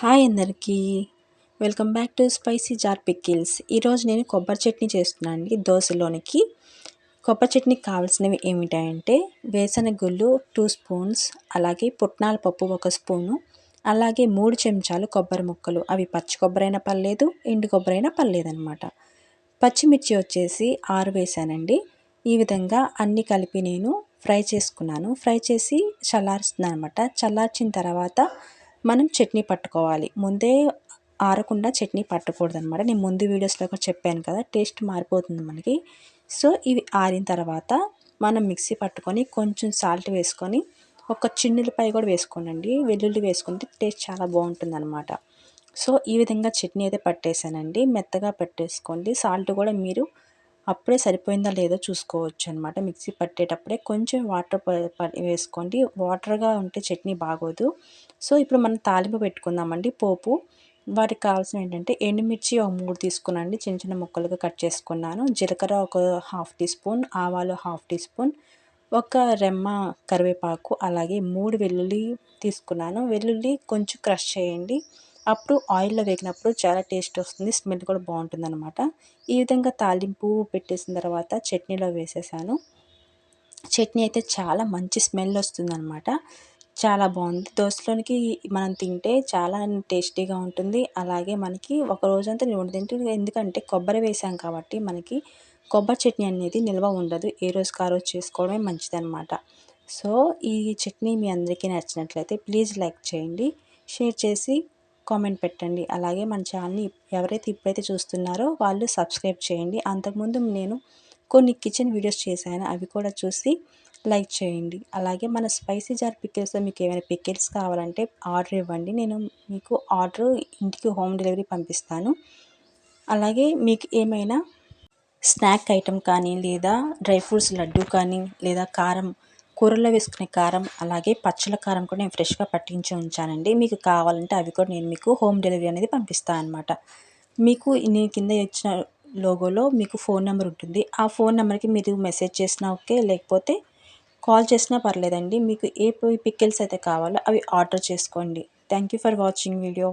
Hi అందరికీ. Welcome back to spicy jar pickles. ఈరోజు నేను కొబ్బరి చట్నీ చేస్తున్నాను అండి దోశలోనికి. కొబ్బరి చట్నీకి కావాల్సినవి ఏమిటంటే వేసనగుళ్ళు టూ స్పూన్స్ అలాగే పుట్నాల పప్పు ఒక స్పూను అలాగే మూడు చెంచాలు కొబ్బరి ముక్కలు. అవి పచ్చి కొబ్బరి అయినా పర్లేదు ఎండు కొబ్బరి అయినా పర్లేదు అనమాట పచ్చిమిర్చి వచ్చేసి ఆరు వేసానండి. ఈ విధంగా అన్నీ కలిపి నేను ఫ్రై చేసుకున్నాను. ఫ్రై చేసి చల్లారుస్తున్నాను అనమాట చల్లార్చిన తర్వాత మనం చట్నీ పట్టుకోవాలి. ముందే ఆరకుండా చట్నీ పట్టకూడదు అనమాట నేను ముందు వీడియోస్లో కూడా చెప్పాను కదా టేస్ట్ మారిపోతుంది మనకి. సో ఇవి ఆరిన తర్వాత మనం మిక్సీ పట్టుకొని కొంచెం సాల్ట్ వేసుకొని ఒక చిన్నులపై కూడా వేసుకోండి వెల్లుల్లి వేసుకుంటే టేస్ట్ చాలా బాగుంటుంది అనమాట సో ఈ విధంగా చట్నీ అయితే పట్టేసానండి. మెత్తగా పెట్టేసుకోండి. సాల్ట్ కూడా మీరు అప్పుడే సరిపోయిందా లేదో చూసుకోవచ్చు అనమాట మిక్సీ పట్టేటప్పుడే కొంచెం వాటర్ వేసుకోండి. వాటర్గా ఉంటే చట్నీ బాగోదు. సో ఇప్పుడు మనం తాలింపు పెట్టుకుందామండి. పోపు. వాటికి కావాల్సిన ఏంటంటే ఎండుమిర్చి ఒక మూడు తీసుకున్నాండి చిన్న చిన్న ముక్కలుగా కట్ చేసుకున్నాను. జీలకర్ర ఒక హాఫ్ టీ స్పూన్. ఆవాలు హాఫ్ టీ స్పూన్. ఒక రెమ్మ కరివేపాకు. అలాగే మూడు వెల్లుల్లి తీసుకున్నాను. వెల్లుల్లి కొంచెం క్రష్ చేయండి. అప్పుడు ఆయిల్లో వేగినప్పుడు చాలా టేస్ట్ వస్తుంది స్మెల్ కూడా బాగుంటుంది అనమాట ఈ విధంగా తాలింపు పెట్టేసిన తర్వాత చట్నీలో వేసేసాను. చట్నీ అయితే చాలా మంచి స్మెల్ వస్తుంది అనమాట చాలా బాగుంది. దోశలోనికి మనం తింటే చాలా టేస్టీగా ఉంటుంది. అలాగే మనకి ఒక రోజంతా నిండు తింటే ఎందుకంటే కొబ్బరి వేసాం కాబట్టి మనకి కొబ్బరి చట్నీ అనేది నిల్వ ఉండదు. ఏ రోజు కారోజు రోజు చేసుకోవడమే మంచిదన్నమాట. సో ఈ చట్నీ మీ అందరికీ నచ్చినట్లయితే ప్లీజ్ లైక్ చేయండి. షేర్ చేసి కామెంట్ పెట్టండి. అలాగే మన ఛానల్ని ఎవరైతే ఇప్పుడైతే చూస్తున్నారో వాళ్ళు సబ్స్క్రైబ్ చేయండి. అంతకుముందు నేను కొన్ని కిచెన్ వీడియోస్ చేశాను. అవి కూడా చూసి లైక్ చేయండి. అలాగే మన స్పైసీ జార్ పికిల్స్లో మీకు ఏమైనా పికిల్స్ కావాలంటే ఆర్డర్ ఇవ్వండి. నేను మీకు ఆర్డర్ ఇంటికి హోమ్ డెలివరీ పంపిస్తాను. అలాగే మీకు ఏమైనా స్నాక్ ఐటెం కానీ లేదా డ్రై ఫ్రూట్స్ లడ్డు కానీ లేదా కారం కూరల్లో వేసుకునే కారం అలాగే పచ్చల కారం కూడా నేను ఫ్రెష్గా పట్టించి ఉంచానండి. మీకు కావాలంటే అవి కూడా నేను మీకు హోమ్ డెలివరీ అనేది పంపిస్తాను అనమాట మీకు నేను కింద ఇచ్చిన లోగోలో మీకు ఫోన్ నెంబర్ ఉంటుంది. ఆ ఫోన్ నెంబర్కి మీరు మెసేజ్ చేసినా ఓకే లేకపోతే కాల్ చేసినా పర్లేదండి. మీకు ఏ పిక్కిల్స్ అయితే కావాలో అవి ఆర్డర్ చేసుకోండి. Thank you for watching video.